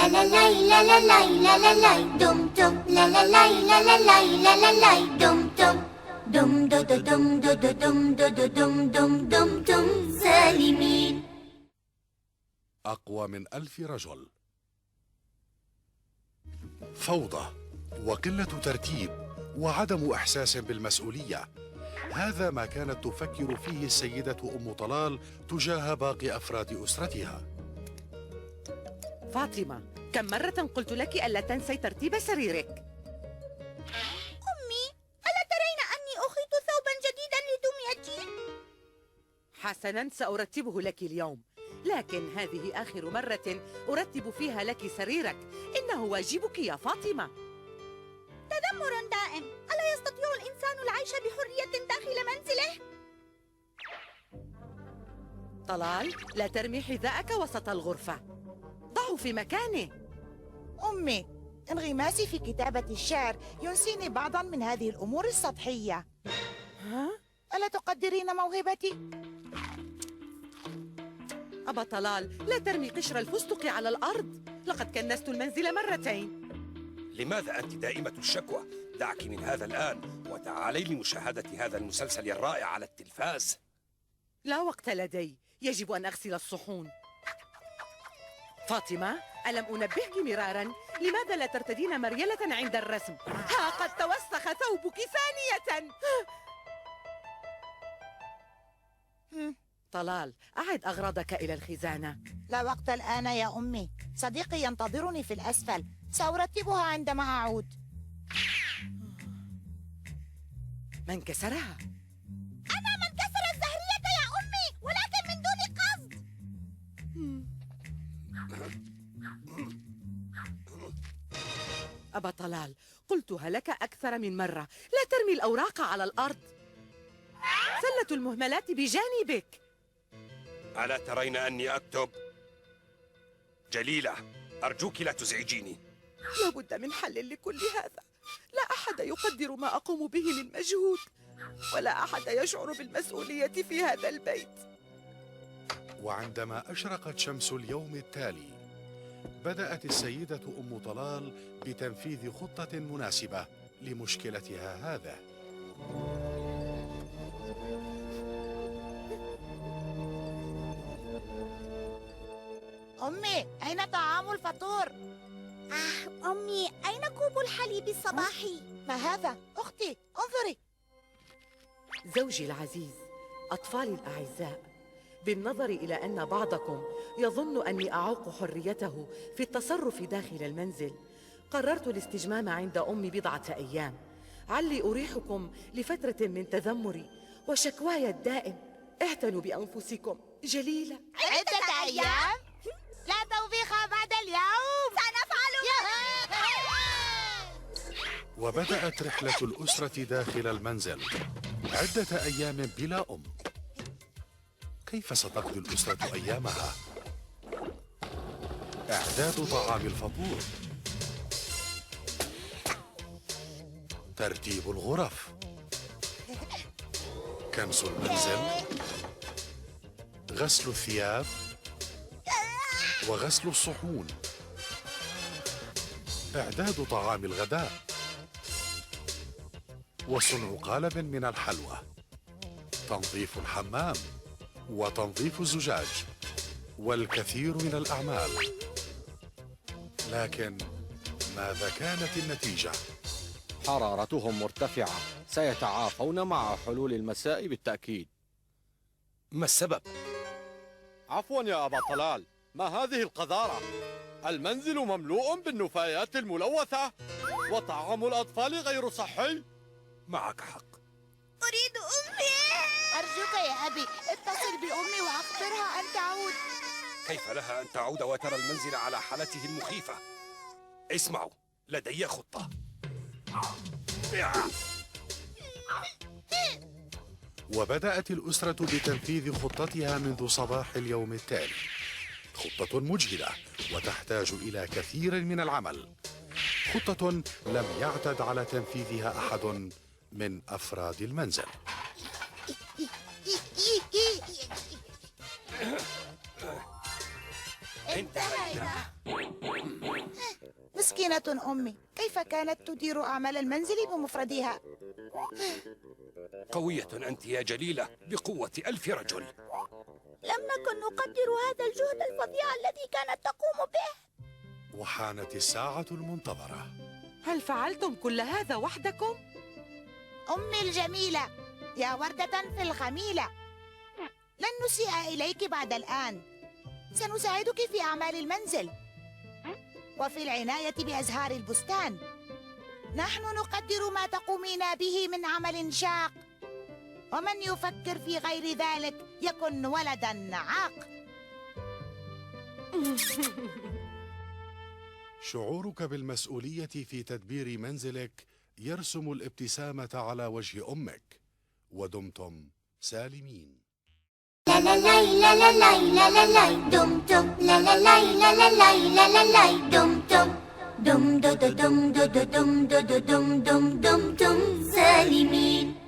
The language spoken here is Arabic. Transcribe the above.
لا لا لا لا لا لا لا لا لا لا لا لا لاي دم دم دم دم دم دم دم دم سالمين أقوى من ألف رجل. فوضى وقلة ترتيب وعدم إحساس بالمسؤولية. هذا ما كانت تفكر فيه السيدة أم طلال تجاه باقي أفراد أسرتها. فاطمة كم مرة قلت لك ألا تنسي ترتيب سريرك؟ أمي ألا ترين أني أخيط ثوبا جديدا لدميتي؟ حسنا سأرتبه لك اليوم. لكن هذه آخر مرة أرتب فيها لك سريرك. إنه واجبك يا فاطمة. تذمر دائم. ألا يستطيع الإنسان العيش بحرية داخل منزله؟ طلال لا ترمي حذاءك وسط الغرفة. ضعه في مكانه أمي انغماسي في كتابة الشعر ينسيني بعضا من هذه الأمور السطحية. ها؟ ألا تقدرين موهبتي؟ أبا طلال لا ترمي قشر الفستق على الأرض. لقد كنست المنزل مرتين. لماذا أنت دائمة الشكوى؟ دعك من هذا الآن وتعالي لمشاهدة هذا المسلسل الرائع على التلفاز. لا وقت لدي. يجب أن أغسل الصحون. فاطمة ألم أنبهك مرارا؟ لماذا لا ترتدين مريلة عند الرسم؟ ها قد توسخ ثوبك ثانية. طلال أعد أغراضك إلى الخزانة. لا وقت الآن يا أمي. صديقي ينتظرني في الأسفل. سأرتبها عندما أعود. من كسرها؟ أبا طلال قلتها لك أكثر من مرة. لا ترمي الأوراق على الأرض. سلة المهملات بجانبك. ألا ترين أني أكتب؟ جليلة أرجوك لا تزعجيني. لابد من حل لكل هذا. لا أحد يقدر ما أقوم به من مجهود. ولا أحد يشعر بالمسؤولية في هذا البيت. وعندما أشرقت شمس اليوم التالي بدأت السيدة أم طلال بتنفيذ خطة مناسبة لمشكلتها هذا أمي أين طعام الفطور؟ آه أمي أين كوب الحليب الصباحي؟ ما هذا؟ أختي انظري زوجي العزيز أطفالي الأعزاء بالنظر إلى أن بعضكم يظن أني أعوق حريته في التصرف داخل المنزل. قررت الاستجمام عند أمي بضعة أيام. علي أريحكم لفترة من تذمري. وشكواي الدائم. اعتنوا بأنفسكم. جليلة. عدة أيام؟ لا توبيخ بعد اليوم. سنفعل. وبدأت رحلة الأسرة داخل المنزل. عدة أيام بلا أم. كيف ستقضي الأسرة أيامها؟ إعداد طعام الفطور. ترتيب الغرف. كنس المنزل. غسل الثياب. وغسل الصحون. إعداد طعام الغداء. وصنع قالب من الحلوى. تنظيف الحمام. وتنظيف الزجاج. والكثير من الأعمال. لكن ماذا كانت النتيجة؟ حرارتهم مرتفعة. سيتعافون مع حلول المساء بالتأكيد. ما السبب؟ عفوا يا أبا طلال. ما هذه القذارة؟ المنزل مملوء بالنفايات الملوثة وطعام الأطفال غير صحي. معك حق. أريد أمي. أرجوك يا أبي اتصل بأمي وأخبرها أن تعود. كيف لها أن تعود وترى المنزل على حالته المخيفة؟ اسمعوا لدي خطة. وبدأت الأسرة بتنفيذ خطتها منذ صباح اليوم التالي. خطة مجهدة وتحتاج إلى كثير من العمل. خطة لم يعتد على تنفيذها أحد من أفراد المنزل. انتهينا مسكينة أمي كيف كانت تدير أعمال المنزل بمفردها؟ قوية أنت يا جليلة بقوة ألف رجل. لم نكن نقدر هذا الجهد الفظيع الذي كانت تقوم به. وحانت الساعة المنتظرة. هل فعلتم كل هذا وحدكم؟ أمي الجميلة يا وردة في الخميلة. لن نسيء إليك بعد الآن. سنساعدك في أعمال المنزل. وفي العناية بأزهار البستان. نحن نقدر ما تقومين به من عمل شاق. ومن يفكر في غير ذلك يكن ولدا عاق. شعورك بالمسؤولية في تدبير منزلك يرسم الابتسامة على وجه أمك. ودمتم سالمين. La la la la la la la la la dum dum la la la la la la la la la dum dum dum dum dum dum dum dum dum dum dum dum dum dum zalimin